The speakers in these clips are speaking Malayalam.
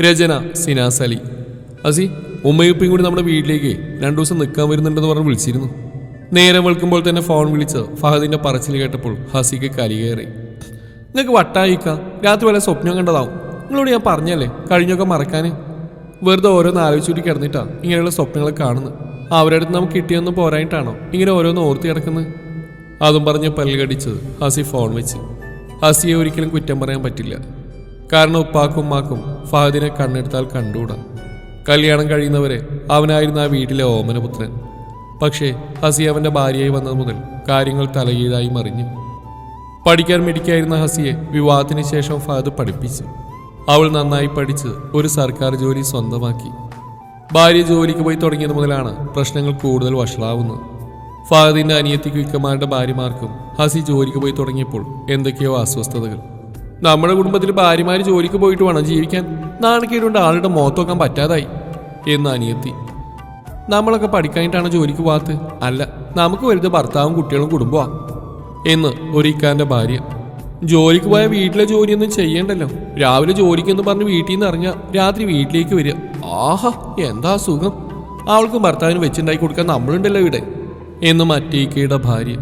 രചന സിനാസ് അലി അസി ഉമ്മയുപ്പയും കൂടി നമ്മുടെ വീട്ടിലേക്ക് രണ്ടു ദിവസം നിൽക്കാൻ വരുന്നുണ്ടെന്ന് പറഞ്ഞ് വിളിച്ചിരുന്നു. നേരം വെളുക്കുമ്പോൾ തന്നെ ഫോൺ വിളിച്ച് ഫഹദിന്റെ പറച്ചിൽ കേട്ടപ്പോൾ ഹസിക്ക് കലി കയറി. നിങ്ങൾക്ക് വട്ടായിക്ക. രാത്രി വല്ല സ്വപ്നം കണ്ടതാവും. നിങ്ങളോട് ഞാൻ പറഞ്ഞല്ലേ? കഴിഞ്ഞൊക്കെ മറക്കാൻ വെറുതെ ഓരോന്ന് ആലോചിച്ചുകൂടി കിടന്നിട്ടാ ഇങ്ങനെയുള്ള സ്വപ്നങ്ങൾ കാണുന്നത്. അവരുടെ അടുത്ത് നമുക്ക് കിട്ടിയൊന്നും പോരായിട്ടാണോ ഇങ്ങനെ ഓരോന്ന് ഓർത്തി കിടക്കുന്നത്? അതും പറഞ്ഞ് പല്ലുകടിച്ചത് ഹസി ഫോൺ വെച്ച്. ഹസിയെ ഒരിക്കലും കുറ്റം പറയാൻ പറ്റില്ല. കാരണം ഉപ്പാക്കും ഉമ്മാക്കും ഫഹദിനെ കണ്ണെടുത്താൽ കണ്ടുകൂടാ. കല്യാണം കഴിയുന്നവരെ അവനായിരുന്നു ആ വീട്ടിലെ ഓമനപുത്രൻ. പക്ഷേ ഹസി അവന്റെ ഭാര്യയായി വന്നത് മുതൽ കാര്യങ്ങൾ തലകീഴായി മറിഞ്ഞു. പഠിക്കാൻ മിടിക്കായിരുന്ന ഹസിയെ വിവാഹത്തിന് ശേഷം ഫഹദ് പഠിപ്പിച്ചു. അവൾ നന്നായി പഠിച്ച് ഒരു സർക്കാർ ജോലി സ്വന്തമാക്കി. ഭാര്യ ജോലിക്ക് പോയി തുടങ്ങിയത് മുതലാണ് പ്രശ്നങ്ങൾ കൂടുതൽ വഷളാവുന്നത്. ഫഹദിന്റെ അനിയത്തിക്കും ഇക്കമാരുടെ ഭാര്യമാർക്കും ഹസി ജോലിക്ക് പോയി തുടങ്ങിയപ്പോൾ എന്തൊക്കെയോ അസ്വസ്ഥതകൾ. നമ്മുടെ കുടുംബത്തിൽ ഭാര്യമാര് ജോലിക്ക് പോയിട്ട് വേണം ജീവിക്കാൻ. നാണക്കേടുകൊണ്ട് ആളുടെ മുഖത്ത് നോക്കാൻ പറ്റാതായി. എന്ന് അനിയത്തി. നമ്മളൊക്കെ പഠിക്കാനായിട്ടാണ് ജോലിക്ക് പോകാത്ത അല്ല നമുക്ക് വലുത് ഭർത്താവും കുട്ടികളും കുടുംബമാണ് എന്ന് ഒരു ഇക്കാന്റെ ഭാര്യ. ജോലിക്ക് പോയ വീട്ടിലെ ജോലിയൊന്നും ചെയ്യണ്ടല്ലോ. രാവിലെ ജോലിക്കെന്ന് പറഞ്ഞ് വീട്ടിൽ നിന്ന് ഇറങ്ങുക രാത്രി വീട്ടിലേക്ക് വരിക. ആഹാ എന്താ സുഖം അവൾക്കും ഭർത്താവിന് വെച്ചുണ്ടാക്കി കൊടുക്കാൻ നമ്മളുണ്ടല്ലോ ഇവിടെ. എന്ന് മറ്റേ ഇക്കയുടെ ഭാര്യ.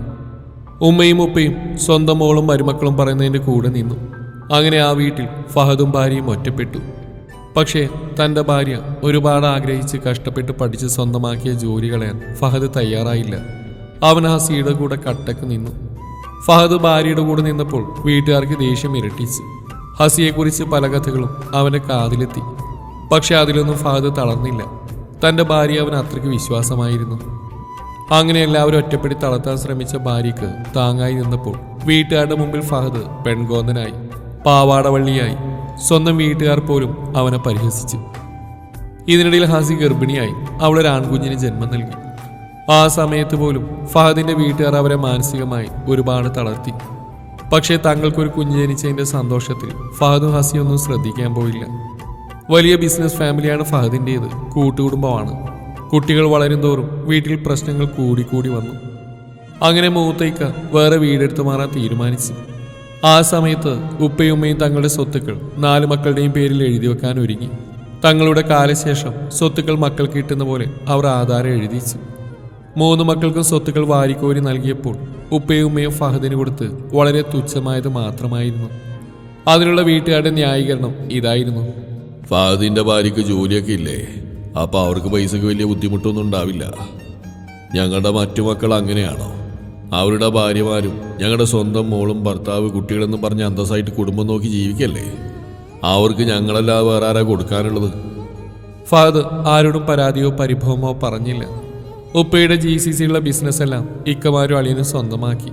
ഉമ്മയും ഉപ്പയും സ്വന്തം മോളും മരുമക്കളും പറയുന്നതിന്റെ കൂടെ നിന്നു. അങ്ങനെ ആ വീട്ടിൽ ഫഹദും ഭാര്യയും ഒറ്റപ്പെട്ടു. പക്ഷേ തന്റെ ഭാര്യ ഒരുപാട് ആഗ്രഹിച്ച് കഷ്ടപ്പെട്ട് പഠിച്ച് സ്വന്തമാക്കിയ ജോലി കളയാൻ ഫഹദ് തയ്യാറായില്ല. അവൻ ആ സീയുടെ കൂടെ കട്ടക്ക് നിന്നു. ഫഹദ് ഭാര്യയുടെ കൂടെ നിന്നപ്പോൾ വീട്ടുകാർക്ക് ദേഷ്യം ഇരട്ടിച്ചു. ഹസിയെക്കുറിച്ച് പല കഥകളും അവന്റെ കാതിലെത്തി. പക്ഷെ അതിലൊന്നും ഫഹദ് തളർന്നില്ല. തന്റെ ഭാര്യ അവൻ അത്രയ്ക്ക് വിശ്വാസമായിരുന്നു. അങ്ങനെ എല്ലാവരും ഒറ്റപ്പെടി തളർത്താൻ ശ്രമിച്ച ഭാര്യയ്ക്ക് താങ്ങായി നിന്നപ്പോൾ വീട്ടുകാരുടെ മുമ്പിൽ ഫഹദ് പെൺകോന്തനായി. പാവാടവള്ളിയായി. സ്വന്തം വീട്ടുകാർ പോലും അവനെ പരിഹസിച്ചു. ഇതിനിടയിൽ ഹാസി ഗർഭിണിയായി അവളൊരു ആൺകുഞ്ഞിന് ജന്മം നൽകി. ആ സമയത്ത് പോലും ഫഹദിന്റെ വീട്ടുകാർ അവരെ മാനസികമായി ഒരുപാട് തളർത്തി. പക്ഷേ തങ്ങൾക്കൊരു കുഞ്ഞ് ജനിച്ചതിന്റെ സന്തോഷത്തിൽ ഫഹദും ഹസിയൊന്നും ശ്രദ്ധിക്കാൻ പോയില്ല. വലിയ ബിസിനസ് ഫാമിലിയാണ് ഫഹദിന്റേത് കൂട്ടുകുടുംബമാണ്. കുട്ടികൾ വളരും തോറും വീട്ടിൽ പ്രശ്നങ്ങൾ കൂടിക്കൂടി വന്നു. അങ്ങനെ മൂത്തയ്ക്ക വേറെ വീടെടുത്ത് മാറാൻ തീരുമാനിച്ചു. ആ സമയത്ത് ഉപ്പയുമ്മയും തങ്ങളുടെ സ്വത്തുക്കൾ നാല് മക്കളുടെയും പേരിൽ എഴുതി വെക്കാൻ ഒരുങ്ങി. തങ്ങളുടെ കാലശേഷം സ്വത്തുക്കൾ മക്കൾക്ക് കിട്ടുന്ന പോലെ അവർ ആധാരം എഴുതിച്ചു. മൂന്ന് മക്കൾക്കും സ്വത്തുക്കൾ വാരിക്കോരി നൽകിയപ്പോൾ ഉപ്പയും ഉമ്മയും ഫഹദിന് കൊടുത്ത് വളരെ തുച്ഛമായത് മാത്രമായിരുന്നു. അതിനുള്ള വീട്ടുകാരുടെ ന്യായീകരണം ഇതായിരുന്നു. ഫഹദിന്റെ ഭാര്യയ്ക്ക് ജോലിയൊക്കെ ഇല്ലേ? അപ്പൊ അവർക്ക് പൈസക്ക് വലിയ ബുദ്ധിമുട്ടൊന്നും ഉണ്ടാവില്ല. ഞങ്ങളുടെ മറ്റു മക്കൾ അങ്ങനെയാണോ? അവരുടെ ഭാര്യമാരും ഞങ്ങളുടെ സ്വന്തം മോളും ഭർത്താവ് കുട്ടികളെന്ന് പറഞ്ഞ് അന്തസ്സായിട്ട് കുടുംബം നോക്കി ജീവിക്കല്ലേ? അവർക്ക് ഞങ്ങളല്ലാതെ വേറെ ആരാ കൊടുക്കാനുള്ളത്? ഫഹദ് ആരോടും പരാതിയോ പരിഭവമോ പറഞ്ഞില്ല. ഉപ്പയുടെ ജി സി സിയുള്ള ബിസിനസ്സെല്ലാം ഇക്കമാരും അളിയന് സ്വന്തമാക്കി.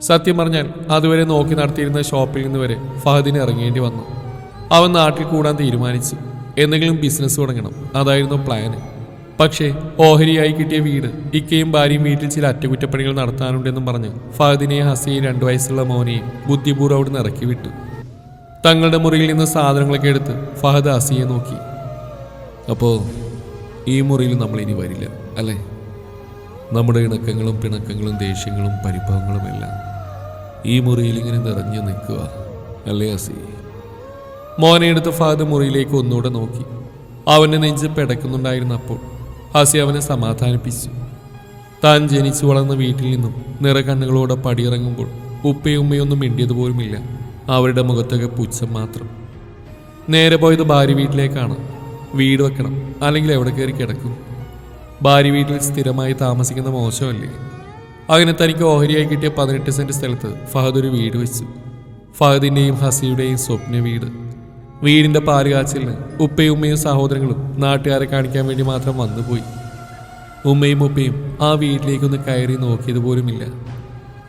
സത്യം പറഞ്ഞാൽ അതുവരെ നോക്കി നടത്തിയിരുന്ന ഷോപ്പിൽ നിന്ന് വരെ ഫഹദിന് ഇറങ്ങേണ്ടി വന്നു. അവൻ നാട്ടിൽ കൂടാൻ തീരുമാനിച്ചു. എന്തെങ്കിലും ബിസിനസ് തുടങ്ങണം. അതായിരുന്നു പ്ലാന് പക്ഷേ ഓഹരിയായി കിട്ടിയ വീട് ഇക്കയും ഭാര്യയും വീട്ടിൽ ചില അറ്റകുറ്റപ്പണികൾ നടത്താനുണ്ടെന്നും പറഞ്ഞ് ഫഹദിനെയും ഹസിയെയും രണ്ടു വയസ്സുള്ള മോനെയും ബുദ്ധിപൂർവം അവിടുന്ന് ഇറക്കി വിട്ടു. തങ്ങളുടെ മുറിയിൽ നിന്ന് സാധനങ്ങളൊക്കെ എടുത്ത് ഫഹദ് ഹസിയെ നോക്കി. അപ്പോൾ ഈ മുറിയിൽ നമ്മൾ ഇനി വരില്ല അല്ലേ? നമ്മുടെ ഇണക്കങ്ങളും പിണക്കങ്ങളും ദേഷ്യങ്ങളും പരിഭവങ്ങളും എല്ലാം ഈ മുറിയിൽ ഇങ്ങനെ നിറഞ്ഞു നിൽക്കുക അല്ലേ ഹസി? മോനെ എടുത്ത് ഫഹദ് മുറിയിലേക്ക് ഒന്നുകൂടെ നോക്കി. അവന്റെ നെഞ്ച് പിടക്കുന്നുണ്ടായിരുന്ന അപ്പോൾ ഹസി അവനെ സമാധാനിപ്പിച്ചു. താൻ ജനിച്ചു വളർന്ന വീട്ടിൽ നിന്നും നിറകണ്ണുകളോടെ പടിയിറങ്ങുമ്പോൾ ഉപ്പയുമ്മയൊന്നും മിണ്ടിയതുപോലുമില്ല അവരുടെ മുഖത്തൊക്കെ പുച്ഛം മാത്രം. നേരെ പോയത് ഭാര്യ വീട്ടിലേക്കാണ്. വീട് വെക്കണം അല്ലെങ്കിൽ എവിടെ കയറി കിടക്കും. ഭാര്യ വീട്ടിൽ സ്ഥിരമായി താമസിക്കുന്ന മോശമല്ലേ? അങ്ങനെ തനിക്ക് ഓഹരിയായി കിട്ടിയ പതിനെട്ട് സെന്റ് സ്ഥലത്ത് ഫഹദ് ഒരു വീട് വെച്ചു. ഫഹദിന്റെയും ഹസിയുടെയും സ്വപ്ന വീട് വീടിന്റെ പാലുകാച്ചിലിന് ഉപ്പയും ഉമ്മയും സഹോദരങ്ങളും നാട്ടുകാരെ കാണിക്കാൻ വേണ്ടി മാത്രം വന്നുപോയി. ഉമ്മയും ഉപ്പയും ആ വീട്ടിലേക്കൊന്ന് കയറി നോക്കിയത് പോലുമില്ല.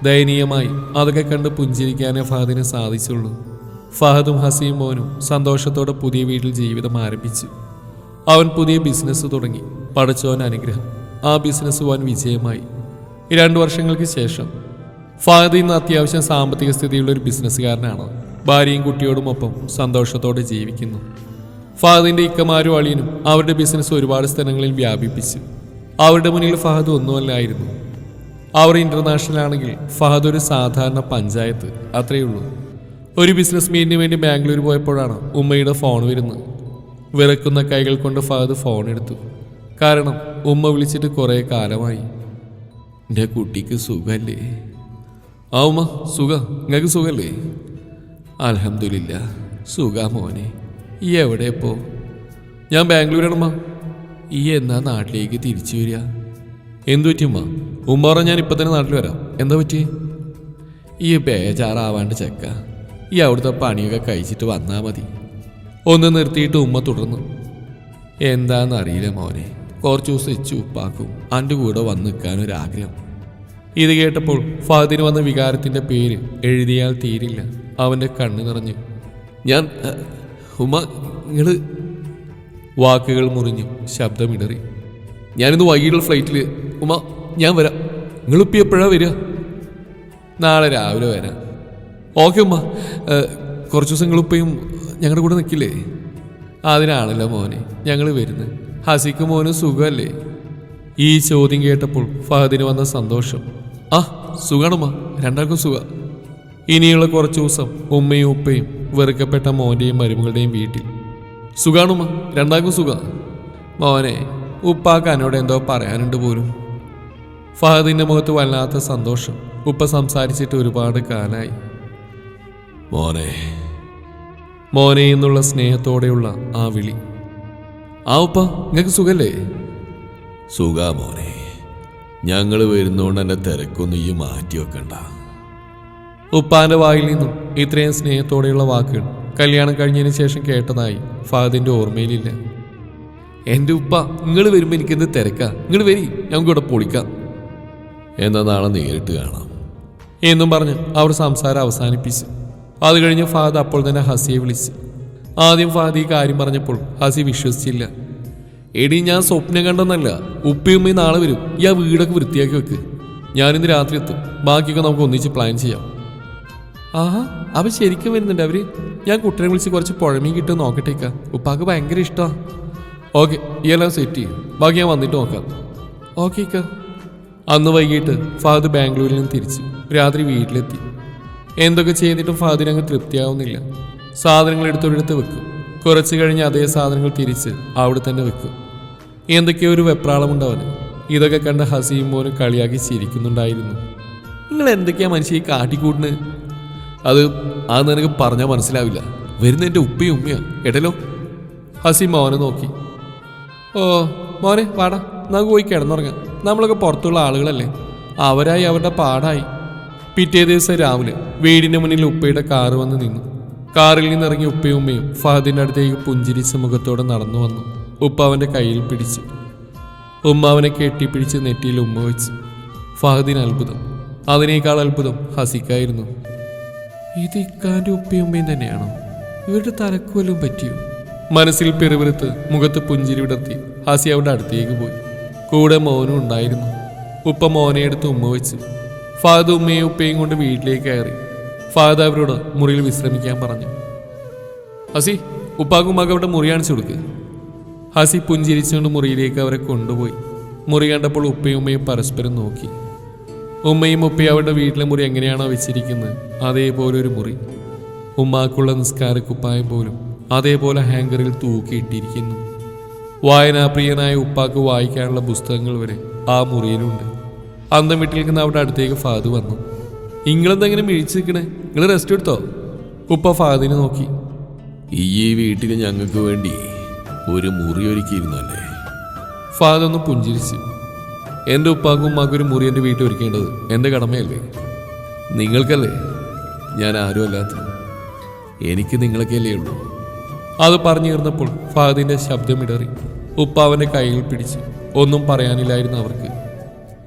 ദയനീയമായി അതൊക്കെ കണ്ട് പുഞ്ചിരിക്കാനേ ഫഹദിന് സാധിച്ചുള്ളൂ. ഫഹദും ഹസിയും മോനും സന്തോഷത്തോടെ പുതിയ വീട്ടിൽ ജീവിതം ആരംഭിച്ചു. അവൻ പുതിയ ബിസിനസ് തുടങ്ങി. പഠിച്ചവൻ അനുഗ്രഹം. ആ ബിസിനസ് വൻ വിജയമായി. രണ്ടു വർഷങ്ങൾക്ക് ശേഷം ഫഹദ് ഇന്ന് അത്യാവശ്യം സാമ്പത്തിക സ്ഥിതിയുള്ള ഒരു ബിസിനസ്സുകാരനാണ്. ഭാര്യയും കുട്ടിയോടുമൊപ്പം സന്തോഷത്തോടെ ജീവിക്കുന്നു. ഫഹദിന്റെ ഇക്കമാരും അളിയനും അവരുടെ ബിസിനസ് ഒരുപാട് സ്ഥലങ്ങളിൽ വ്യാപിപ്പിച്ചു. അവരുടെ മുന്നിൽ ഫഹദ് ഒന്നുമല്ലായിരുന്നു. അവർ ഇന്റർനാഷണൽ ആണെങ്കിൽ ഫഹദ് ഒരു സാധാരണ പഞ്ചായത്ത് അത്രയേ ഉള്ളൂ ഒരു ബിസിനസ് മീറ്റിന് വേണ്ടി ബാംഗ്ലൂർ പോയപ്പോഴാണ് ഉമ്മയുടെ ഫോൺ വരുന്നത്. വിറക്കുന്ന കൈകൾ കൊണ്ട് ഫഹദ് ഫോൺ എടുത്തു. കാരണം ഉമ്മ വിളിച്ചിട്ട് കുറേ കാലമായി. എന്റെ കുട്ടിക്ക് സുഖല്ലേ? ആ ഉമ്മ സുഖ. നിങ്ങൾക്ക് സുഖല്ലേ? അലഹമില്ല സുഖ മോനെ. ഈ എവിടെ പോ ഞാൻ ബാംഗ്ലൂരാണമ്മ. ഈ എന്നാ നാട്ടിലേക്ക് തിരിച്ചു വരിക? എന്തു പറ്റി ഉമ്മ? ഉമ്മ ഞാൻ ഇപ്പം തന്നെ നാട്ടിൽ വരാം. എന്താ പറ്റി? ഈ ബേജാറാവാണ്ട് ചെക്ക. ഈ അവിടുത്തെ പണിയൊക്കെ കഴിച്ചിട്ട് വന്നാൽ മതി. ഒന്ന് നിർത്തിയിട്ട് ഉമ്മ തുടർന്നു. എന്താണെന്നറിയില്ല മോനെ. കുറച്ച് ദിവസം ഇച്ച് ഉപ്പാക്കും. അന്റെ കൂടെ വന്ന് നിൽക്കാനൊരാഗ്രഹം. ഇത് കേട്ടപ്പോൾ ഫാദിന് വന്ന വികാരത്തിന്റെ പേര് എഴുതിയാൽ തീരില്ല. അവന്റെ കണ്ണ് നിറഞ്ഞു. ഞാൻ ഉമ നിങ്ങൾ വാക്കുകൾ മുറിഞ്ഞു ശബ്ദമിടറി. ഞാനിന്ന് വൈകിട്ടുള്ള ഫ്ലൈറ്റിൽ ഉമ ഞാൻ വരാം. നിങ്ങളിപ്പോൾ എപ്പോഴാണ് വരിക? നാളെ രാവിലെ വരാം. ഓക്കെ ഉമ്മ. കുറച്ച് ദിവസം നിങ്ങളിപ്പയും ഞങ്ങളുടെ കൂടെ നിൽക്കില്ലേ അതിനാണല്ലോ മോനെ ഞങ്ങൾ വരുന്നത് ഹസിക്ക് മോന് സുഖമല്ലേ ഈ ചോദ്യം കേട്ടപ്പോൾ ഫഹദിന് വന്ന സന്തോഷം. ആ സുഖാണുമ്മ രണ്ടാൾക്കും സുഖ. ഇനിയുള്ള കുറച്ച് ദിവസം ഉമ്മയും ഉപ്പയും വെറുക്കപ്പെട്ട മോന്റെയും മരുമകളുടെയും വീട്ടിൽ. സുഖാണുമ്മ? രണ്ടാക്കും സുഖ. മോനെ ഉപ്പാക്ക് എന്നോട് എന്തോ പറയാനുണ്ട് പോലും. ഫഹദിന്റെ മുഖത്ത് വല്ലാത്ത സന്തോഷം. ഉപ്പ സംസാരിച്ചിട്ട് ഒരുപാട് കാലായി. മോനെ. മോനെ എന്നുള്ള സ്നേഹത്തോടെയുള്ള ആ വിളി. ആ ഉപ്പ നിങ്ങൾക്ക് സുഖല്ലേ? സുഖ മോനെ. ഞങ്ങൾ വരുന്നോണ്ട് എന്റെ തിരക്കൊന്നും ഈ മാറ്റി വെക്കണ്ട. ഉപ്പാന്റെ വായിൽ നിന്നും ഇത്രയും സ്നേഹത്തോടെയുള്ള വാക്കുകൾ കല്യാണം കഴിഞ്ഞതിന് ശേഷം കേട്ടതായി ഫഹദിന്റെ ഓർമ്മയിലില്ല. എന്റെ ഉപ്പ നിങ്ങൾ വരുമ്പോ എനിക്കെന്ത് തിരക്കാ. നിങ്ങൾ വരി ഞങ്ങൾക്ക് ഇവിടെ പൊളിക്കാം. എന്നാ നാളെ നേരിട്ട് കാണാം. എന്നും പറഞ്ഞ് അവർ സംസാരം അവസാനിപ്പിച്ചു. അത് കഴിഞ്ഞ് ഫാദ് അപ്പോൾ തന്നെ ഹസിയെ വിളിച്ചു. ആദ്യം ഫാദ് ഈ കാര്യം പറഞ്ഞപ്പോൾ ഹസി വിശ്വസിച്ചില്ല. എടി ഞാൻ സ്വപ്നം കണ്ടെന്നല്ല. ഉപ്പയുമ്മയും നാളെ വരും. ഈ ആ വീടൊക്കെ വൃത്തിയാക്കി വെക്ക്. ഞാനിന്ന് രാത്രി എത്തും. ബാക്കിയൊക്കെ നമുക്ക് ഒന്നിച്ച് പ്ലാൻ ചെയ്യാം. ആഹാ അവ ശരിക്കും വരുന്നുണ്ട് അവർ. ഞാൻ കുട്ടനെ വിളിച്ച് കുറച്ച് പുഴമീൻ കിട്ടും നോക്കട്ടേക്ക. ഉപ്പാക്ക് ഭയങ്കര ഇഷ്ടമാണ് ഓക്കെ ഇയെല്ലാം സെറ്റ് ചെയ്യും. ബാക്കി ഞാൻ വന്നിട്ട് നോക്കാം. ഓക്കെ ഇക്ക അന്ന് വൈകിട്ട് ഫാദർ ബാംഗ്ലൂരിൽ നിന്ന് തിരിച്ച് രാത്രി വീട്ടിലെത്തി. എന്തൊക്കെ ചെയ്തിട്ടും ഫാദിന് അങ്ങ് തൃപ്തിയാവുന്നില്ല. സാധനങ്ങൾ എടുത്തൊരിടത്ത് വെക്കും. കുറച്ച് കഴിഞ്ഞ് അതേ സാധനങ്ങൾ തിരിച്ച് അവിടെ തന്നെ വെക്കും. എന്തൊക്കെയോ ഒരു വെപ്രാളമുണ്ട് അവന്. ഇതൊക്കെ കണ്ട് ഹസീം മോനും കളിയാക്കി ചിരിക്കുന്നുണ്ടായിരുന്നു. നിങ്ങൾ എന്തൊക്കെയാ മനുഷ്യ കാട്ടിക്കൂട്ടിന്? അത് അത് നിനക്ക് പറഞ്ഞാൽ മനസ്സിലാവില്ല. വരുന്ന എന്റെ ഉപ്പയും ഉമ്മയാ. കേട്ടല്ലോ? ഹസീം മോനെ നോക്കി. ഓ മോനെ വാടാ. നമുക്ക് പോയി കിടന്നുറങ്ങാം. നമ്മളൊക്കെ പുറത്തുള്ള ആളുകളല്ലേ. അവരായി അവരുടെ പാടായി. പിറ്റേ ദിവസം രാവിലെ വീടിന്റെ മുന്നിൽ ഉപ്പയുടെ കാറ് വന്ന് നിന്നു. കാറിൽ നിന്നിറങ്ങി ഉപ്പയും ഉമ്മയും ഫഹദിന്റെ അടുത്തേക്ക് പുഞ്ചിരിച്ച മുഖത്തോടെ നടന്നു വന്നു. ഉപ്പ അവന്റെ കയ്യിൽ പിടിച്ചു. ഉമ്മ അവനെ കെട്ടിപ്പിടിച്ച് നെറ്റിയിൽ ഉമ്മ വെച്ചു. ഫഹദിന് അത്ഭുതം. അതിനേക്കാൾ അത്ഭുതം ഹസിക്കായിരുന്നു. ഇത് ഇക്കാന്റെ ഉപ്പയും ഉമ്മയും തന്നെയാണോ? ഇവരുടെ തലക്കുവലും പറ്റിയോ? മനസ്സിൽ പെരുവിരുത്ത് മുഖത്ത് പുഞ്ചിരി വിടർത്തി ഹാസി അവരുടെ അടുത്തേക്ക് പോയി. കൂടെ മോനും ഉണ്ടായിരുന്നു. ഉപ്പ മോനെ എടുത്ത് ഉമ്മ വെച്ച് ഫാദ ഉമ്മയും ഉപ്പയും കൊണ്ട് വീട്ടിലേക്ക് കയറി. ഫാദ അവരോട് മുറിയിൽ വിശ്രമിക്കാൻ പറഞ്ഞു. ഹസി ഉപ്പാക്കും ഉമ്മാക്കും അവിടെ മുറി കാണിച്ചു കൊടുക്ക്. ഹസി പുഞ്ചിരിച്ചുകൊണ്ട് മുറിയിലേക്ക് അവരെ കൊണ്ടുപോയി. മുറി കണ്ടപ്പോൾ ഉപ്പയും ഉമ്മയും പരസ്പരം നോക്കി. ഉമ്മയും ഉപ്പയും അവരുടെ വീട്ടിലെ മുറി എങ്ങനെയാണോ വെച്ചിരിക്കുന്നത് അതേപോലെ ഒരു മുറി. ഉമ്മാക്കുള്ള നിസ്കാര കുപ്പായം പോലും അതേപോലെ ഹാങ്കറിൽ തൂക്കിയിട്ടിരിക്കുന്നു വായനാപ്രിയനായ ഉപ്പാക്ക് വായിക്കാനുള്ള പുസ്തകങ്ങൾ വരെ ആ മുറിയിലുണ്ട്. അന്തം വീട്ടിൽ നിന്ന് അവിടെ അടുത്തേക്ക് ഫാദ് വന്നു. ഇങ്ങളെന്തെങ്കിലും മിഴിച്ചു നിൽക്കണേ? നിങ്ങൾ റെസ്റ്റ് എടുത്തോ? ഉപ്പ ഫാദിനെ നോക്കി. ഈ വീട്ടിൽ ഞങ്ങൾക്ക് വേണ്ടി ഒരു മുറി ഒരുക്കിയിരുന്നല്ലേ? ഫാദ് ഒന്ന് പുഞ്ചിരിച്ചു. എന്റെ ഉപ്പാക്കും ഉമ്മാക്കും മുറി എന്റെ വീട്ടിൽ ഒരുക്കേണ്ടത് എന്റെ കടമയല്ലേ? നിങ്ങൾക്കല്ലേ? ഞാൻ ആരും അല്ലാത്ത എനിക്ക് നിങ്ങളൊക്കെയല്ലേ ഉള്ളൂ. അത് പറഞ്ഞു തീർന്നപ്പോൾ ഫഹദിന്റെ ശബ്ദമിടറി ഉപ്പാവന്റെ കൈകൾ പിടിച്ച് ഒന്നും പറയാനില്ലായിരുന്നു അവർക്ക്.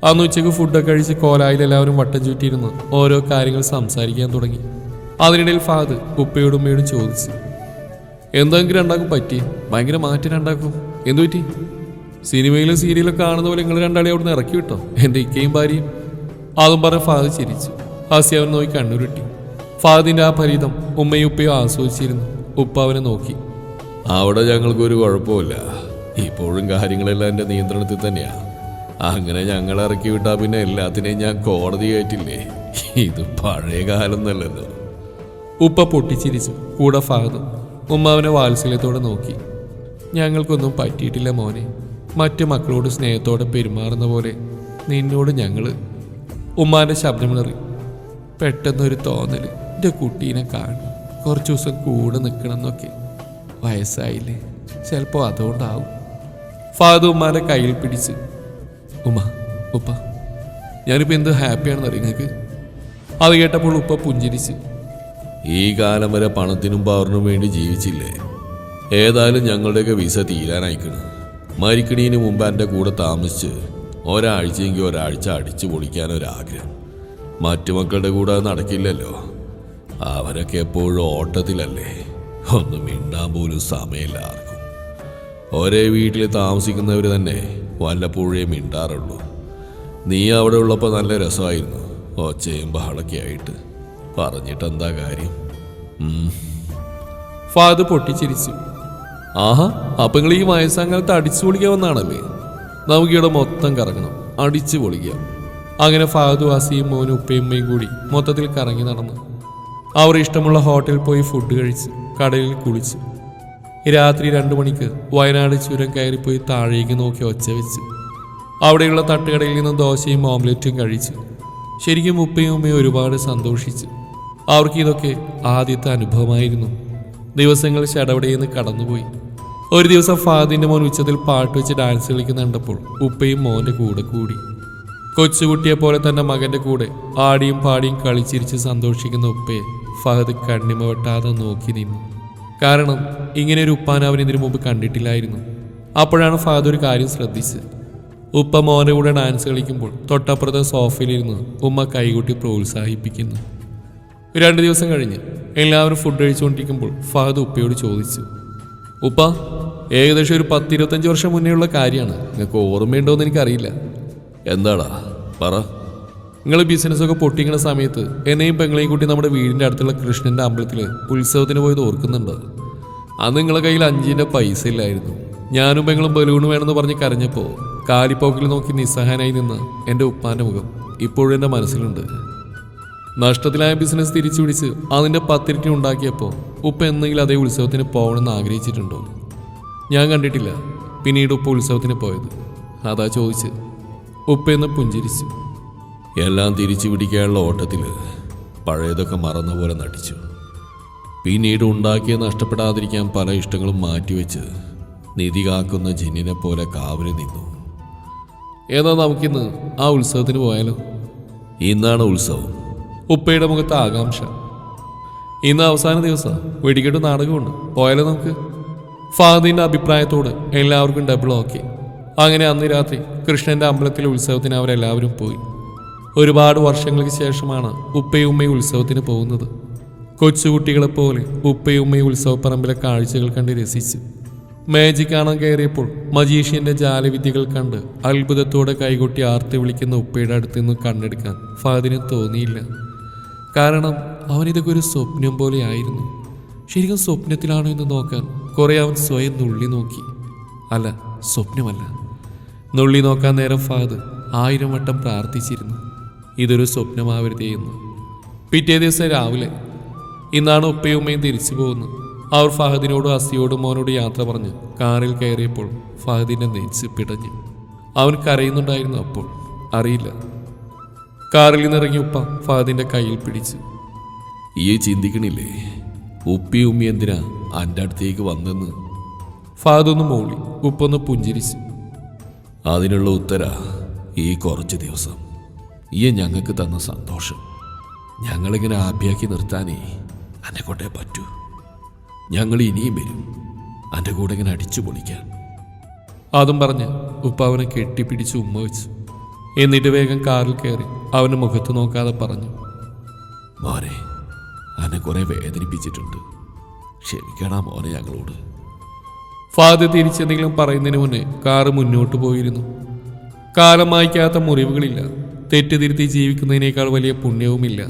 അന്ന് ഉച്ചയ്ക്ക് ഫുഡൊക്കെ കഴിച്ച് കോലായിൽ എല്ലാവരും വട്ടം ചുറ്റിയിരുന്ന് ഓരോ കാര്യങ്ങൾ സംസാരിക്കാൻ തുടങ്ങി. അതിനിടയിൽ ഫഹദ് ഉപ്പയോടും ഉമ്മയോടും ചോദിച്ചു എന്തെങ്കിലും രണ്ടാക്കും പറ്റി ഭയങ്കര മാറ്റം രണ്ടാക്കും. എന്തു പറ്റി? സിനിമയിലും സീരിയലും കാണുന്ന പോലെ നിങ്ങൾ രണ്ടാളെ അവിടുന്ന് ഇറക്കി വിട്ടോ. എന്റെ ഇക്കയും ഭാര്യയും. അതും പറഞ്ഞ് ഫാദ് ചിരിച്ചു. ഹാസ്യ അവൻ നോക്കി കണ്ണുരുട്ടി. ഫാദിന്റെ ആ ഫലിതം ഉമ്മയും ഉപ്പയും ആസ്വദിച്ചിരുന്നു. ഉപ്പ അവനെ നോക്കി. അവിടെ ഞങ്ങൾക്കൊരു കുഴപ്പമില്ല ഇപ്പോഴും കാര്യങ്ങളെല്ലാം എന്റെ നിയന്ത്രണത്തിൽ തന്നെയാണ് അങ്ങനെ ഞങ്ങൾ ഇറക്കി വിട്ടാ പിന്നെ എല്ലാത്തിനെയും ഞാൻ കോടതി കയറ്റില്ലേ? ഇത് പഴയ കാലം നല്ലല്ലോ ഉപ്പ പൊട്ടിച്ചിരിച്ചു. കൂടെ ഫാദർ ഉമ്മ അവനെ വാത്സല്യത്തോടെ നോക്കി. ഞങ്ങൾക്കൊന്നും പറ്റിയിട്ടില്ല മോനെ. മറ്റു മക്കളോട് സ്നേഹത്തോടെ പെരുമാറുന്ന പോലെ നിന്നോട് ഞങ്ങൾ ഉമ്മാന്റെ ശബ്ദമിളറി പെട്ടെന്നൊരു തോന്നൽ എന്റെ കുട്ടീനെ കാണും കുറച്ച് ദിവസം കൂടെ നിൽക്കണം എന്നൊക്കെ വയസ്സായില്ലേ. ചിലപ്പോൾ അതുകൊണ്ടാവും. ഫാദർ ഉമ്മാന്റെ കയ്യിൽ പിടിച്ച് ഉമ്മ ഉപ്പ ഞാനിപ്പോൾ എന്ത് ഹാപ്പിയാണെന്ന് നിങ്ങൾക്ക് അത് കേട്ടപ്പോൾ ഉപ്പ പുഞ്ചിരിച്ച് ഈ കാലം വരെ പണത്തിനും പവറിനും വേണ്ടി ജീവിച്ചില്ലേ? ഏതായാലും ഞങ്ങളുടെയൊക്കെ വിസ തീരാനായിക്കണ്. മരിക്കണീന് മുമ്പ് എന്റെ കൂടെ താമസിച്ച് ഒരാഴ്ചയെങ്കിൽ ഒരാഴ്ച അടിച്ചു പൊളിക്കാനൊരാഗ്രഹം. മറ്റു മക്കളുടെ കൂടെ നടക്കില്ലല്ലോ. അവരൊക്കെ എപ്പോഴും ഓട്ടത്തിലല്ലേ? ഒന്നും മിണ്ടാൻ പോലും സമയമില്ല ആർക്കും. ഒരേ വീട്ടിൽ താമസിക്കുന്നവർ തന്നെ വല്ലപ്പോഴേ മിണ്ടാറുള്ളൂ. നീ അവിടെ ഉള്ളപ്പോൾ നല്ല രസമായിരുന്നു. ഒച്ചയും ബഹളൊക്കെ ആയിട്ട്. പറഞ്ഞിട്ടെന്താ കാര്യം? ഫാദ് പൊട്ടിച്ചിരിച്ചു. ആഹാ അപ്പൊ നിങ്ങൾ ഈ വയസ്സാങ്കാലത്ത് അടിച്ചു പൊളിക്കാൻ വന്നാണല്ലേ? നമുക്കിവിടെ മൊത്തം കറങ്ങണം അടിച്ചു പൊളിക്കാം അങ്ങനെ ഫാദു മോനും ഉപ്പയമ്മയും കൂടി മൊത്തത്തിൽ കറങ്ങി നടന്നു അവർ ഇഷ്ടമുള്ള ഹോട്ടലിൽ പോയി ഫുഡ് കഴിച്ച് കടലിൽ കുളിച്ചു. രാത്രി രണ്ടു മണിക്ക് വയനാട് ചുരം കയറിപ്പോയി താഴേക്ക് നോക്കി ഒച്ച വെച്ച്. അവിടെയുള്ള തട്ടുകടയിൽ നിന്ന് ദോശയും ഓംലെറ്റും കഴിച്ചു. ശരിക്കും ഉപ്പയും ഉമ്മയും ഒരുപാട് സന്തോഷിച്ചു. അവർക്ക് ഇതൊക്കെ ആദ്യത്തെ അനുഭവമായിരുന്നു. ദിവസങ്ങൾ ശടവടയെന്ന് കടന്നുപോയി. ഒരു ദിവസം ഫാദിന്റെ മോൻ ഉച്ചത്തിൽ പാട്ട് വെച്ച് ഡാൻസ് കളിക്കുന്ന കണ്ടപ്പോൾ ഉപ്പയും മോന്റെ കൂടെ കൂടി. കൊച്ചുകുട്ടിയെ പോലെ തന്നെ മകന്റെ കൂടെ ആടിയും പാടിയും കളിച്ചിരിച്ച് സന്തോഷിക്കുന്ന ഉപ്പയെ ഫഹദ് കണ്ണിമ വെട്ടാതെ നോക്കി നിന്നു. കാരണം ഇങ്ങനെ ഒരു ഉപ്പാൻ അവൻ ഇതിനു മുമ്പ് കണ്ടിട്ടില്ലായിരുന്നു. അപ്പോഴാണ് ഫഹദ് ഒരു കാര്യം ശ്രദ്ധിച്ചത്. ഉപ്പ മോനെ കൂടെ ഡാൻസ് കളിക്കുമ്പോൾ തൊട്ടപ്പുറത്തെ സോഫയിലിരുന്ന് ഉമ്മ കൈകൂട്ടി പ്രോത്സാഹിപ്പിക്കുന്നു. രണ്ട് ദിവസം കഴിഞ്ഞ് എല്ലാവരും ഫുഡ് കഴിച്ചുകൊണ്ടിരിക്കുമ്പോൾ ഫഹദ് ഉപ്പയോട് ചോദിച്ചു ഉപ്പ ഏകദേശം ഒരു പത്തിരുപത്തഞ്ച് വർഷം മുന്നേ ഉള്ള കാര്യമാണ്. നിങ്ങൾക്ക് ഓർമ്മയുണ്ടോ എന്ന് എനിക്കറിയില്ല. എന്താടാ? പറ. നിങ്ങൾ ബിസിനസ്സൊക്കെ പൊട്ടിക്കുന്ന സമയത്ത് എന്നെയും പെങ്ങളെയും കൂട്ടി നമ്മുടെ വീടിന്റെ അടുത്തുള്ള കൃഷ്ണന്റെ അമ്പലത്തിൽ ഉത്സവത്തിന് പോയത് ഓർക്കുന്നുണ്ട്? അന്ന് നിങ്ങളെ കയ്യിൽ അഞ്ചിന്റെ പൈസ ഇല്ലായിരുന്നു. ഞാനും പെങ്ങളും ബലൂണ് വേണമെന്ന് പറഞ്ഞ് കരഞ്ഞപ്പോൾ കാലിപ്പോക്കിൽ നോക്കി നിസ്സഹനായി നിന്ന് എന്റെ ഉപ്പാന്റെ മുഖം ഇപ്പോഴും എന്റെ മനസ്സിലുണ്ട്. നഷ്ടത്തിലായ ബിസിനസ് തിരിച്ചു പിടിച്ച് അതിന്റെ പത്തിരട്ടി ഉണ്ടാക്കിയപ്പോൾ ഉപ്പ എന്തെങ്കിലും അതേ ഉത്സവത്തിന് പോകണമെന്ന് ആഗ്രഹിച്ചിട്ടുണ്ടോ? ഞാൻ കണ്ടിട്ടില്ല. പിന്നീട് ഉപ്പ ഉത്സവത്തിന് പോയത്. അതാ ചോദിച്ച് ഉപ്പയെന്ന് പുഞ്ചിരിച്ചു. എല്ലാം തിരിച്ചു പിടിക്കാനുള്ള ഓട്ടത്തിൽ പഴയതൊക്കെ മറന്ന പോലെ നടിച്ചു. പിന്നീട് ഉണ്ടാക്കിയ നഷ്ടപ്പെടാതിരിക്കാൻ പല ഇഷ്ടങ്ങളും മാറ്റിവെച്ച് നിധി കാക്കുന്ന ജിന്നിനെ പോലെ കാവലി നിന്നു. ഏതാ നമുക്കിന്ന് ആ ഉത്സവത്തിന് പോയാലോ? ഇന്നാണ് ഉത്സവം. ഉപ്പയുടെ മുഖത്ത് ആകാംക്ഷ. ഇന്ന് അവസാന ദിവസം. വെടിക്കെട്ട് നാടകമുണ്ട് പോയാലോ നമുക്ക്? ഫാദിന്റെ അഭിപ്രായത്തോട് എല്ലാവർക്കും ഡബിൾ ഓക്കെ അങ്ങനെ അന്ന് രാത്രി കൃഷ്ണന്റെ അമ്പലത്തിലെ ഉത്സവത്തിന് അവരെല്ലാവരും പോയി. ഒരുപാട് വർഷങ്ങൾക്ക് ശേഷമാണ് ഉപ്പയും ഉമ്മയും ഉത്സവത്തിന് പോകുന്നത്. കൊച്ചുകുട്ടികളെ പോലെ ഉപ്പയും ഉമ്മയും ഉത്സവപ്പറമ്പിലെ കാഴ്ചകൾ കണ്ട് രസിച്ചു. മാജിക് കാണാൻ കയറിയപ്പോൾ മജീഷ്യന്റെ ജാലവിദ്യകൾ കണ്ട് അത്ഭുതത്തോടെ കൈകൊട്ടി ആർത്തി വിളിക്കുന്ന ഉപ്പയുടെ അടുത്ത് നിന്ന് കണ്ണെടുക്കാൻ ഫാദിന് തോന്നിയില്ല. കാരണം അവനിതൊക്കെ ഒരു സ്വപ്നം പോലെ ആയിരുന്നു. ശരിക്കും സ്വപ്നത്തിലാണോ എന്ന് നോക്കാൻ കുറെ അവൻ സ്വയം നുള്ളി നോക്കി. അല്ല സ്വപ്നമല്ല. നുള്ളി നോക്കാൻ നേരം ഫാദ് ആയിരം വട്ടം പ്രാർത്ഥിച്ചിരുന്നു. ഇതൊരു സ്വപ്നമാവരുതേ എന്ന്. പിറ്റേ ദിവസം രാവിലെ ഇന്നാണ് ഉപ്പയും ഉമ്മയും തിരിച്ചു പോകുന്നത്. അവർ ഫഹദിനോടും അസിയോടും മോനോട് യാത്ര പറഞ്ഞ് കാറിൽ കയറിയപ്പോൾ ഫഹദിന്റെ നെഞ്ച് പിടഞ്ഞു. അവൻ കരയുന്നുണ്ടായിരുന്നു അപ്പോൾ. അറിയില്ല. കാറിൽ നിന്നിറങ്ങി ഉപ്പ ഫഹദിന്റെ കയ്യിൽ പിടിച്ചു. ഈ ചിന്തിക്കണില്ലേ? ഉപ്പി ഉമ്മി എന്തിനാ എന്റെ അടുത്തേക്ക് വന്നെന്ന്? ഫാദൊന്ന് മൂളി ഉപ്പൊന്ന് പുഞ്ചിരിച്ച്. അതിനുള്ള ഉത്തര ഈ കുറച്ച് ദിവസം. ഈ ഞങ്ങൾക്ക് തന്ന സന്തോഷം. ഞങ്ങളിങ്ങനെ ഹാപ്പിയാക്കി നിർത്താനേ എന്നെ കൊണ്ടേ പറ്റൂ. ഞങ്ങൾ ഇനിയും വരും. എന്റെ കൂടെ ഇങ്ങനെ അടിച്ചു പൊളിക്കാൻ. അതും പറഞ്ഞ് ഉപ്പ അവനെ കെട്ടിപ്പിടിച്ച് ഉമ്മ വെച്ചു. എന്നിട്ട് വേഗം കാറിൽ കയറി അവന് മുഖത്ത് നോക്കാതെ പറഞ്ഞു മോനെ കുറെ വേദനിപ്പിച്ചിട്ടുണ്ട്. ക്ഷമിക്കണ മോനെ ഞങ്ങളോട്. ഫാദർ തിരിച്ചെന്തെങ്കിലും പറയുന്നതിന് മുന്നേ കാറ് മുന്നോട്ട് പോയിരുന്നു. കാലം മായ്ക്കാത്ത മുറിവുകളില്ല. തെറ്റുതിരുത്തി ജീവിക്കുന്നതിനേക്കാൾ വലിയ പുണ്യവുമില്ല.